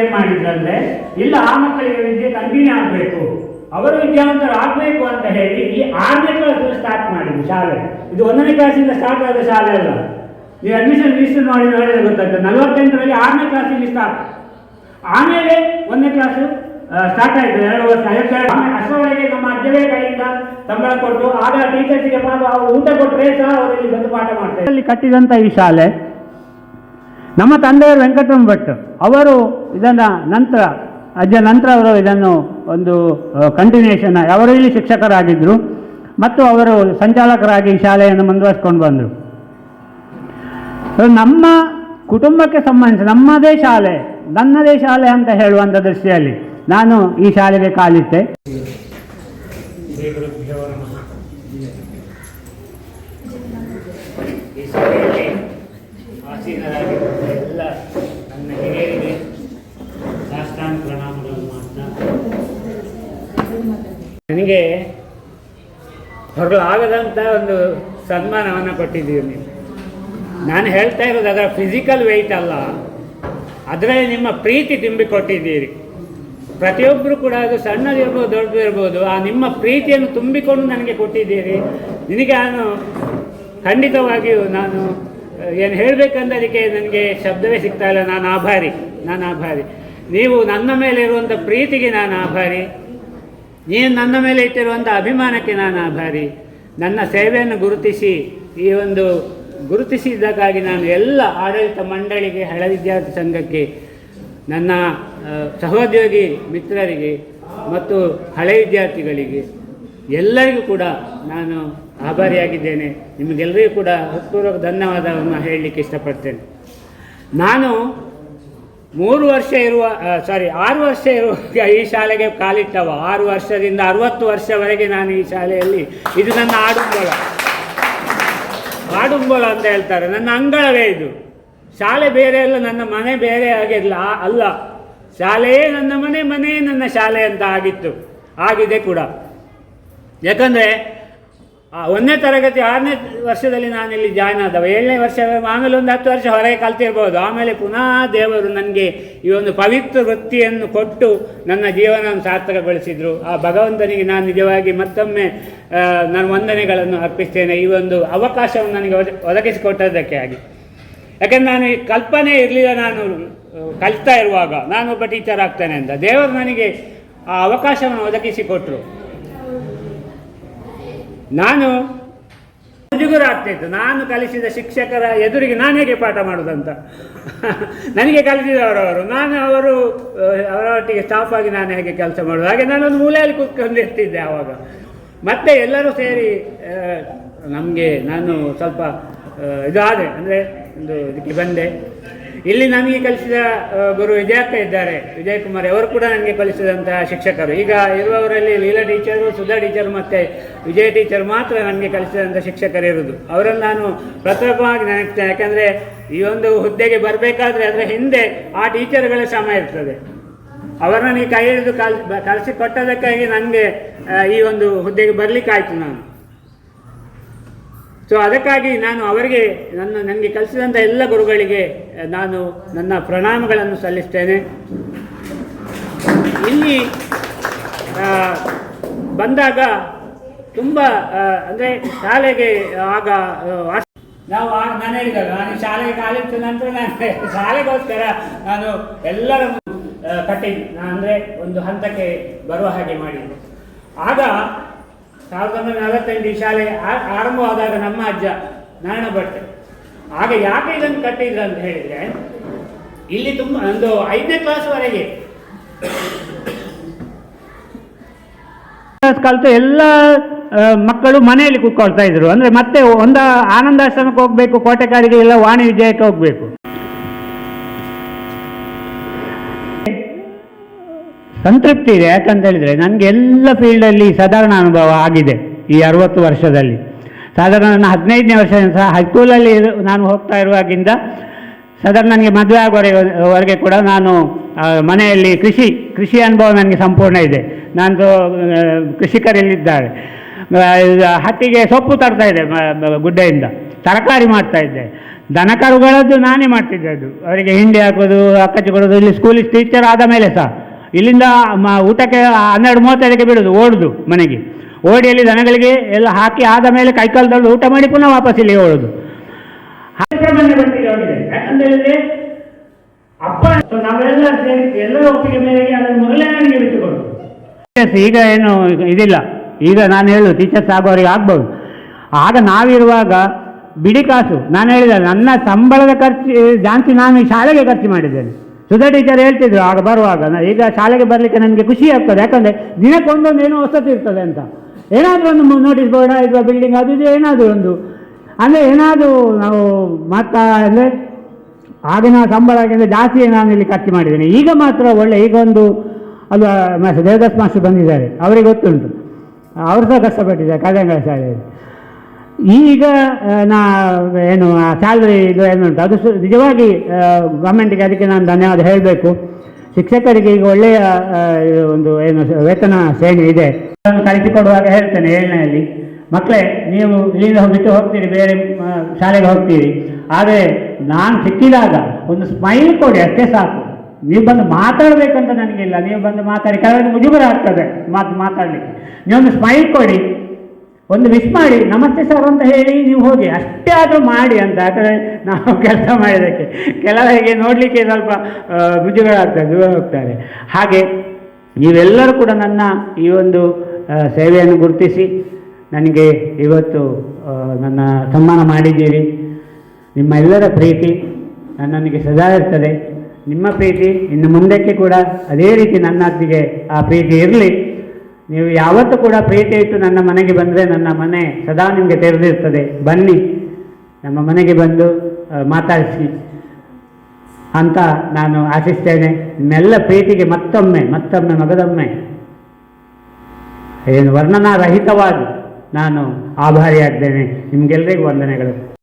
ಮಾಡಿದ್ರಂದ್ರೆ, ಇಲ್ಲ, ಆ ಮಕ್ಕಳಿಗೆ ವಿದ್ಯೆ ಕಂಟಿನ್ಯೂ ಆಗಬೇಕು. ಅವರು ವಿದ್ಯಾವಂತರು ಆಗಬೇಕು ಅಂತ ಹೇಳಿ ಈ ಆರನೇ ಕ್ಲಾಸ್ ಸ್ಟಾರ್ಟ್ ಮಾಡಿದ್ರು ಶಾಲೆ. ಇದು ಒಂದನೇ ಕ್ಲಾಸಿಂದ ಸ್ಟಾರ್ಟ್ ಆದ ಶಾಲೆ ಅಲ್ಲ. ನೀವು ಅಡ್ಮಿಷನ್ ಲಿಸ್ಟ್ ನೋಡಿ ನೋಡಿದ್ರೆ ಗೊತ್ತಾಗ್ತದೆ. ನಲವತ್ತೆಂಟರಲ್ಲಿ ಆರನೇ ಕ್ಲಾಸಿಗೆ ಸ್ಟಾರ್ಟ್ ಆಮೇಲೆ ಒಂದನೇ ಕ್ಲಾಸು ಸ್ಟಾರ್ಟ್ ಆಯಿತು. ಎರಡು ವರ್ಷ ಅಷ್ಟರವರೆಗೆ ನಮ್ಮ ಅಜ್ಜವೇ ಕೈಯಿಂದ ಸಂಬಳ ಕೊಟ್ಟು, ಆಗ ಟೀಚರ್ಸ್ಗೆ ಪಾಪ ಊಟ ಕೊಟ್ಟರೆ ಸಹ ಅವರಲ್ಲಿ ಬಂದು ಪಾಠ ಮಾಡ್ತಾರೆ. ಅಲ್ಲಿ ಕಟ್ಟಿದಂಥ ಈ ಶಾಲೆ ನಮ್ಮ ತಂದೆಯವರು ವೆಂಕಟರಮಣ ಭಟ್ ಅವರು ಇದನ್ನು ನಂತರ ಅಜ್ಜ ನಂತರ ಅವರು ಇದನ್ನು ಒಂದು ಕಂಟಿನ್ಯೂಷನ್ ಅವರು ಇಲ್ಲಿ ಶಿಕ್ಷಕರಾಗಿದ್ದರು ಮತ್ತು ಅವರು ಸಂಚಾಲಕರಾಗಿ ಈ ಶಾಲೆಯನ್ನು ಮುಂದುವರಿಸ್ಕೊಂಡು ಬಂದರು. ನಮ್ಮ ಕುಟುಂಬಕ್ಕೆ ಸಂಬಂಧಿಸಿ ನಮ್ಮದೇ ಶಾಲೆ ನನ್ನದೇ ಶಾಲೆ ಅಂತ ಹೇಳುವಂಥ ದೃಷ್ಟಿಯಲ್ಲಿ ನಾನು ಈ ಶಾಲೆಗೆ ಕಾಲಿಟ್ಟೆ. ಈ ಸಭೆಯಲ್ಲಿ ಆಸೀನರಾಗಿರುವ ಎಲ್ಲ ನನ್ನ ಹಿರಿಯರಿಗೆ ಸಾಷ್ಟಾಂಗ ಪ್ರಣಾಮಗಳನ್ನು ಮಾಡ್ತಾ ನನಗೆ ಹೊರಲಾಗದಂಥ ಒಂದು ಸನ್ಮಾನವನ್ನು ಕೊಟ್ಟಿದ್ದೀರಿ ನೀವು. ನಾನು ಹೇಳ್ತಾ ಇರೋದು ಅದರ ಫಿಸಿಕಲ್ ವೆಯ್ಟ್ ಅಲ್ಲ. ಅದರಲ್ಲಿ ನಿಮ್ಮ ಪ್ರೀತಿ ತುಂಬಿಕೊಟ್ಟಿದ್ದೀರಿ. ಪ್ರತಿಯೊಬ್ಬರು ಕೂಡ ಅದು ಸಣ್ಣದಿರ್ಬೋದು ದೊಡ್ಡದಿರ್ಬೋದು ಆ ನಿಮ್ಮ ಪ್ರೀತಿಯನ್ನು ತುಂಬಿಕೊಂಡು ನನಗೆ ಕೊಟ್ಟಿದ್ದೀರಿ. ನಿನಗೆ ನಾನು ಖಂಡಿತವಾಗಿಯೂ ನಾನು ಏನು ಹೇಳಬೇಕಂದದಕ್ಕೆ ನನಗೆ ಶಬ್ದವೇ ಸಿಗ್ತಾ ಇಲ್ಲ. ನಾನು ಆಭಾರಿ. ನಾನು ಆಭಾರಿ. ನೀವು ನನ್ನ ಮೇಲೆ ಇರುವಂಥ ಪ್ರೀತಿಗೆ ನಾನು ಆಭಾರಿ. ನೀನು ನನ್ನ ಮೇಲೆ ಇಟ್ಟಿರುವಂಥ ಅಭಿಮಾನಕ್ಕೆ ನಾನು ಆಭಾರಿ. ನನ್ನ ಸೇವೆಯನ್ನು ಗುರುತಿಸಿ, ಈ ಒಂದು ಗುರುತಿಸಿದ್ದಕ್ಕಾಗಿ ನಾನು ಎಲ್ಲ ಆಡಳಿತ ಮಂಡಳಿಗೆ, ಹಳ ವಿದ್ಯಾರ್ಥಿ ಸಂಘಕ್ಕೆ, ನನ್ನ ಸಹೋದ್ಯೋಗಿ ಮಿತ್ರರಿಗೆ ಮತ್ತು ಹಳೆ ವಿದ್ಯಾರ್ಥಿಗಳಿಗೆ ಎಲ್ಲರಿಗೂ ಕೂಡ ನಾನು ಆಭಾರಿಯಾಗಿದ್ದೇನೆ. ನಿಮಗೆಲ್ಲರಿಗೂ ಕೂಡ ಹೃತ್ಪೂರ್ವಕ ಧನ್ಯವಾದವನ್ನು ಹೇಳಲಿಕ್ಕೆ ಇಷ್ಟಪಡ್ತೇನೆ. ನಾನು ಮೂರು ವರ್ಷ ಇರುವ ಸಾರಿ ಆರು ವರ್ಷ ಇರುವ ಈ ಶಾಲೆಗೆ ಕಾಲಿಟ್ಟವ. ಆರು ವರ್ಷದಿಂದ ಅರವತ್ತು ವರ್ಷವರೆಗೆ ನಾನು ಈ ಶಾಲೆಯಲ್ಲಿ ಇದು ನನ್ನ ಆಡುಂಬಳ. ಆಡುಂಬಳ ಅಂತ ಹೇಳ್ತಾರೆ. ನನ್ನ ಅಂಗಳವೇ ಇದು. ಶಾಲೆ ಬೇರೆ ಅಲ್ಲ, ನನ್ನ ಮನೆ ಬೇರೆ ಆಗಿರಲಿಲ್ಲ ಅಲ್ಲ. ಶಾಲೆಯೇ ನನ್ನ ಮನೆ, ಮನೆಯೇ ನನ್ನ ಶಾಲೆ ಅಂತ ಆಗಿತ್ತು. ಆಗಿದೆ ಕೂಡ. ಯಾಕಂದರೆ ಒಂದನೇ ತರಗತಿ, ಆರನೇ ವರ್ಷದಲ್ಲಿ ನಾನಿಲ್ಲಿ ಜಾಯ್ನ್ ಆದವ. ಏಳನೇ ವರ್ಷ, ಆಮೇಲೆ ಒಂದು ಹತ್ತು ವರ್ಷ ಹೊರಗೆ ಕಲ್ತಿರ್ಬೋದು. ಆಮೇಲೆ ಪುನಃ ದೇವರು ನನಗೆ ಈ ಒಂದು ಪವಿತ್ರ ವೃತ್ತಿಯನ್ನು ಕೊಟ್ಟು ನನ್ನ ಜೀವನವನ್ನು ಸಾರ್ಥಕಗೊಳಿಸಿದರು. ಆ ಭಗವಂತನಿಗೆ ನಾನು ನಿಜವಾಗಿ ಮತ್ತೊಮ್ಮೆ ನಾನು ವಂದನೆಗಳನ್ನು ಅರ್ಪಿಸ್ತೇನೆ. ಈ ಒಂದು ಅವಕಾಶವನ್ನು ನನಗೆ ಒದ- ಒದಗಿಸಿಕೊಟ್ಟದ್ದಕ್ಕೆ ಆಗಿ ಯಾಕಂದ್ರೆ ನಾನು ಈ ಕಲ್ಪನೆ ಇರಲಿಲ್ಲ ನಾನು ಕಲಿತಾ ಇರುವಾಗ. ಒಬ್ಬ ಟೀಚರ್ ಆಗ್ತೇನೆ ಅಂತ. ದೇವರು ನನಗೆ ಆ ಅವಕಾಶವನ್ನು ಒದಗಿಸಿಕೊಟ್ರು. ನಾನು ಮುಜುಗುರಾಗ್ತಿತ್ತು. ನಾನು ಕಲಿಸಿದ ಶಿಕ್ಷಕರ ಎದುರಿಗೆ ನಾನು ಹೇಗೆ ಪಾಠ ಮಾಡೋದಂತ? ನನಗೆ ಕಲಿಸಿದವರವರು. ನಾನು ಅವರು ಅವರೊಟ್ಟಿಗೆ ಸ್ಟಾಫ್ ಆಗಿ ನಾನು ಹೇಗೆ ಕೆಲಸ ಮಾಡೋದು? ಹಾಗೆ ನಾನೊಂದು ಮೂಲೆಯಲ್ಲಿ ಕೂತ್ಕೊಂಡಿರ್ತಿದ್ದೆ ಆವಾಗ. ಮತ್ತೆ ಎಲ್ಲರೂ ಸೇರಿ ನಮಗೆ ನಾನು ಸ್ವಲ್ಪ ಇದಾದೆ ಅಂದರೆ ಒಂದು ಇದಕ್ಕೆ ಬಂದೆ. ಇಲ್ಲಿ ನನಗೆ ಕಲಿಸಿದ ಗುರು ವಿಜಯಕ್ಕ ಇದ್ದಾರೆ ವಿಜಯ್ ಕುಮಾರ್ ಅವರು ಕೂಡ ನನಗೆ ಕಲಿಸಿದಂತಹ ಶಿಕ್ಷಕರು. ಈಗ ಇರುವವರಲ್ಲಿ ಲೀಲಾ ಟೀಚರು ಸುಧಾ ಟೀಚರ್ ಮತ್ತು ವಿಜಯ್ ಟೀಚರ್ ಮಾತ್ರ ನನಗೆ ಕಲಿಸಿದಂಥ ಶಿಕ್ಷಕರು ಇರೋದು. ಅವರನ್ನು ನಾನು ಪ್ರಥಮವಾಗಿ ನೆನಪಿಸ್ತೇನೆ. ಯಾಕಂದರೆ ಈ ಒಂದು ಹುದ್ದೆಗೆ ಬರಬೇಕಾದ್ರೆ ಅದರ ಹಿಂದೆ ಆ ಟೀಚರ್ಗಳ ಶ್ರಮ ಇರ್ತದೆ. ಅವರನ್ನು ಕೈ ಹಿಡಿದು ಕಲ್, ಕಲಿಸಿ ಕೊಟ್ಟದಕ್ಕಾಗಿ ನನಗೆ ಈ ಒಂದು ಹುದ್ದೆಗೆ ಬರ್ಲಿಕ್ಕಾಯ್ತು ನಾನು. ಸೊ ಅದಕ್ಕಾಗಿ ನಾನು ಅವರಿಗೆ ನನ್ನ ನನಗೆ ಕಲಿಸಿದಂಥ ಎಲ್ಲ ಗುರುಗಳಿಗೆ ನಾನು ನನ್ನ ಪ್ರಣಾಮಗಳನ್ನು ಸಲ್ಲಿಸ್ತೇನೆ. ಇಲ್ಲಿ ಬಂದಾಗ ತುಂಬ ಅಂದರೆ ಶಾಲೆಗೆ ಆಗ ನಾವು ಆಗ ನಾನು ಹೇಳಿದಾಗ ನಾನು ಶಾಲೆಗೆ ಕಾಲಿಟ್ಟ ನಂತರ ನಾನು ಶಾಲೆಗೋಸ್ಕರ ನಾನು ಎಲ್ಲರ ಕಟ್ಟಿದ್ದೆ. ಕಟ್ಟಿ ಅಂದರೆ ಒಂದು ಹಂತಕ್ಕೆ ಬರುವ ಹಾಗೆ ಮಾಡಿದ್ದೆ. ಆಗ ಸಾವಿರದ ಒಂಬೈನೂರ ನಲವತ್ತೆಂಟು ಶಾಲೆ ಆರಂಭವಾದಾಗ ನಮ್ಮ ಅಜ್ಜ ನಾರಾಯಣ ಭಟ್, ಆಗ ಯಾಕೆ ಇದನ್ನು ಕಟ್ಟಿದ್ರು ಅಂತ ಹೇಳಿದರೆ, ಇಲ್ಲಿ ತುಂಬ ಒಂದು ಐದನೇ ಕ್ಲಾಸ್ವರೆಗೆ ಕಲಿತು ಎಲ್ಲ ಮಕ್ಕಳು ಮನೆಯಲ್ಲಿ ಕೂತ್ಕೊಳ್ತಾ ಇದ್ರು. ಅಂದರೆ ಮತ್ತೆ ಒಂದು ಆನಂದಾಶ್ರಮಕ್ಕೆ ಹೋಗಬೇಕು ಕೋಟೆಕಾರಿಗೆ ಇಲ್ಲ ವಾಣಿ ವಿಜಯಕ್ಕೆ ಹೋಗಬೇಕು. ಸಂತೃಪ್ತಿ ಇದೆ. ಯಾಕಂತ ಹೇಳಿದರೆ ನನಗೆ ಎಲ್ಲ ಫೀಲ್ಡಲ್ಲಿ ಸಾಧಾರಣ ಅನುಭವ ಆಗಿದೆ ಈ ಅರವತ್ತು ವರ್ಷದಲ್ಲಿ. ಸಾಧಾರಣ ನನ್ನ ಹದಿನೈದನೇ ವರ್ಷ ಸಹ ಹೈಸ್ಕೂಲಲ್ಲಿ ನಾನು ಹೋಗ್ತಾ ಇರುವಾಗಿಂದ ಸಾಧಾರಣ ನನಗೆ ಮದುವೆ ಆಗುವವರೆಗೆ ವರೆಗೆ ಕೂಡ ನಾನು ಮನೆಯಲ್ಲಿ ಕೃಷಿ ಕೃಷಿ ಅನುಭವ ನನಗೆ ಸಂಪೂರ್ಣ ಇದೆ. ನಾನು ಕೃಷಿಕರಲ್ಲಿದ್ದಾರೆ. ಹತ್ತಿಗೆ ಸೊಪ್ಪು ತರ್ತಾ ಇದೆ ಮ- ಮ- ಗುಡ್ಡೆಯಿಂದ. ತರಕಾರಿ ಮಾಡ್ತಾ ಇದ್ದೆ. ದನ ಕರುಗಳದ್ದು ನಾನೇ ಮಾಡ್ತಿದ್ದದ್ದು. ಅವರಿಗೆ ಹಿಂಡಿ ಹಾಕೋದು ಅಕ್ಕಚ್ಚಿ ಕೊಡೋದು, ಇಲ್ಲಿ ಸ್ಕೂಲಿಗೆ ಟೀಚರ್ ಆದ ಮೇಲೆ ಸಹ. ಇಲ್ಲಿಂದ ಮ ಊಟಕ್ಕೆ ಹನ್ನೆರಡು ಮೂವತ್ತೈದಕ್ಕೆ ಬಿಡೋದು ಓಡುದು ಮನೆಗೆ. ಓಡಿ ಅಲ್ಲಿ ದನಗಳಿಗೆ ಎಲ್ಲ ಹಾಕಿ ಆದ ಮೇಲೆ ಕೈಕಾಲದಲ್ಲಿ ಊಟ ಮಾಡಿ ಪುನಃ ವಾಪಸ್ ಇಲ್ಲಿ ಓಡುದು. ಯಾಕಂದ್ರೆ ಅಪ್ಪ ನಾವೆಲ್ಲ ಸೇರಿ ಎಲ್ಲರ ಒಪ್ಪಿಗೆ ಮೇರೆಗೆ ಅದನ್ನು ಮೊದಲೇ ಈಗ ಏನು ಇದಿಲ್ಲ. ಈಗ ನಾನು ಹೇಳು ಟೀಚರ್ಸ್ ಆಗೋರಿಗೆ ಆಗ್ಬೋದು. ಆಗ ನಾವಿರುವಾಗ ಬಿಡಿ ಕಾಸು. ನಾನು ಹೇಳಿದೆ ನನ್ನ ಸಂಬಳದ ಖರ್ಚು ಜಾಸ್ತಿ ನಾನು ಈ ಶಾಲೆಗೆ ಖರ್ಚು ಮಾಡಿದ್ದೇನೆ. ಸುಧಾ ಟೀಚರ್ ಹೇಳ್ತಿದ್ರು, ಆಗ ಬರುವಾಗ. ಈಗ ಶಾಲೆಗೆ ಬರಲಿಕ್ಕೆ ನನಗೆ ಖುಷಿ ಆಗ್ತದೆ. ಯಾಕಂದರೆ ದಿನಕ್ಕೊಂದೊಂದು ಏನೋ ಹೊಸತು ಇರ್ತದೆ ಅಂತ. ಏನಾದರೂ ಒಂದು ನೋಟಿಸ್ ಬೋರ್ಡ್ ಅಥವಾ ಬಿಲ್ಡಿಂಗ್ ಅದು ಇದು ಏನಾದರೂ ಒಂದು. ಅಂದರೆ ಏನಾದರೂ ನಾವು ಮಾತಾ ಅಂದರೆ ಆಗಿನ ಸಂಬಳಕ್ಕಿಂತ ಜಾಸ್ತಿ ನಾನು ಇಲ್ಲಿ ಖರ್ಚು ಮಾಡಿದ್ದೇನೆ. ಈಗ ಮಾತ್ರ ಒಳ್ಳೆ, ಈಗ ಒಂದು ಮಾಸ್ಟರ್ ದೇವದಾಸ್ ಮಾಸ್ಟರ್ ಬಂದಿದ್ದಾರೆ. ಅವರಿಗೆ ಗೊತ್ತುಂಟು. ಅವರು ಸಹ ಕಷ್ಟಪಟ್ಟಿದ್ದಾರೆ ಕಾದಂಗಳ ಶಾಲೆಯಲ್ಲಿ. ಈಗ ಆ, ನಾ ಏನು ಸ್ಯಾಲ್ರಿ ಇದು ಏನುಂಟು ಅದು ಸು ನಿಜವಾಗಿ ಗೌರ್ಮೆಂಟಿಗೆ ಅದಕ್ಕೆ ನಾನು ಧನ್ಯವಾದ ಹೇಳಬೇಕು. ಶಿಕ್ಷಕರಿಗೆ ಈಗ ಒಳ್ಳೆಯ ಒಂದು ಏನು ವೇತನ ಶ್ರೇಣಿ ಇದೆ. ಕಲಿಸಿಕೊಡುವಾಗ ಹೇಳ್ತೇನೆ ಏಳನೆಯಲ್ಲಿ. ಮಕ್ಕಳೇ ನೀವು ಇಲ್ಲಿಂದ ಬಿಟ್ಟು ಹೋಗ್ತೀರಿ ಬೇರೆ ಶಾಲೆಗೆ ಹೋಗ್ತೀರಿ. ಆದರೆ ನಾನು ಸಿಕ್ಕಿದಾಗ ಒಂದು ಸ್ಮೈಲ್ ಕೊಡಿ ಅಷ್ಟೇ ಸಾಕು. ನೀವು ಬಂದು ಮಾತಾಡಬೇಕಂತ ನನಗಿಲ್ಲ. ನೀವು ಬಂದು ಮಾತಾಡಿ ಕೆಲವರಿಗೆ ಮುಜುಗರ ಆಗ್ತದೆ ಮಾತು ಮಾತಾಡಲಿಕ್ಕೆ. ನೀವೊಂದು ಸ್ಮೈಲ್ ಕೊಡಿ. ಒಂದು ವಿಶ್ ಮಾಡಿ, ನಮಸ್ತೆ ಸರ್ ಅಂತ ಹೇಳಿ ನೀವು ಹೋಗಿ, ಅಷ್ಟೇ ಆದರೂ ಮಾಡಿ ಅಂತ ಯಾಕಂದರೆ ನಾವು ಕೆಲಸ ಮಾಡಿದ್ದಕ್ಕೆ. ಕೆಲವರಿಗೆ ನೋಡಲಿಕ್ಕೆ ಸ್ವಲ್ಪ ಮುಜುಗಳಾಗ್ತದೆ ದೂರ ಹೋಗ್ತಾರೆ ಹಾಗೆ ನೀವೆಲ್ಲರೂ ಕೂಡ ನನ್ನ ಈ ಒಂದು ಸೇವೆಯನ್ನು ಗುರುತಿಸಿ, ನನಗೆ ಇವತ್ತು ನನ್ನ ಸನ್ಮಾನ ಮಾಡಿದ್ದೀರಿ. ನಿಮ್ಮ ಎಲ್ಲರ ಪ್ರೀತಿ ನನ್ನನಿಗೆ ಸದಾ ಇರ್ತದೆ. ನಿಮ್ಮ ಪ್ರೀತಿ ಇನ್ನು ಮುಂದಕ್ಕೆ ಕೂಡ ಅದೇ ರೀತಿ ನನ್ನೊತ್ತಿಗೆ ಆ ಪ್ರೀತಿ ಇರಲಿ. ನೀವು ಯಾವತ್ತೂ ಕೂಡ ಪ್ರೀತಿ ಇಟ್ಟು ನನ್ನ ಮನೆಗೆ ಬಂದರೆ ನನ್ನ ಮನೆ ಸದಾ ನಿಮಗೆ ತೆರೆದಿರ್ತದೆ. ಬನ್ನಿ. ನಮ್ಮ ಮನೆಗೆ ಬಂದು ಮಾತಾಡಿಸಿ. ಅಂತ ನಾನು ಆಶಿಸ್ತೇನೆ. ನಿಮ್ಮೆಲ್ಲ ಪ್ರೀತಿಗೆ ಮತ್ತೊಮ್ಮೆ ಮತ್ತೊಮ್ಮೆ ಮಗದೊಮ್ಮೆ. ಏನು ವರ್ಣನಾರಹಿತವಾಗಿ ನಾನು ಆಭಾರಿಯಾಗ್ತೇನೆ ನಿಮಗೆಲ್ಲರಿಗೂ ವಂದನೆಗಳು.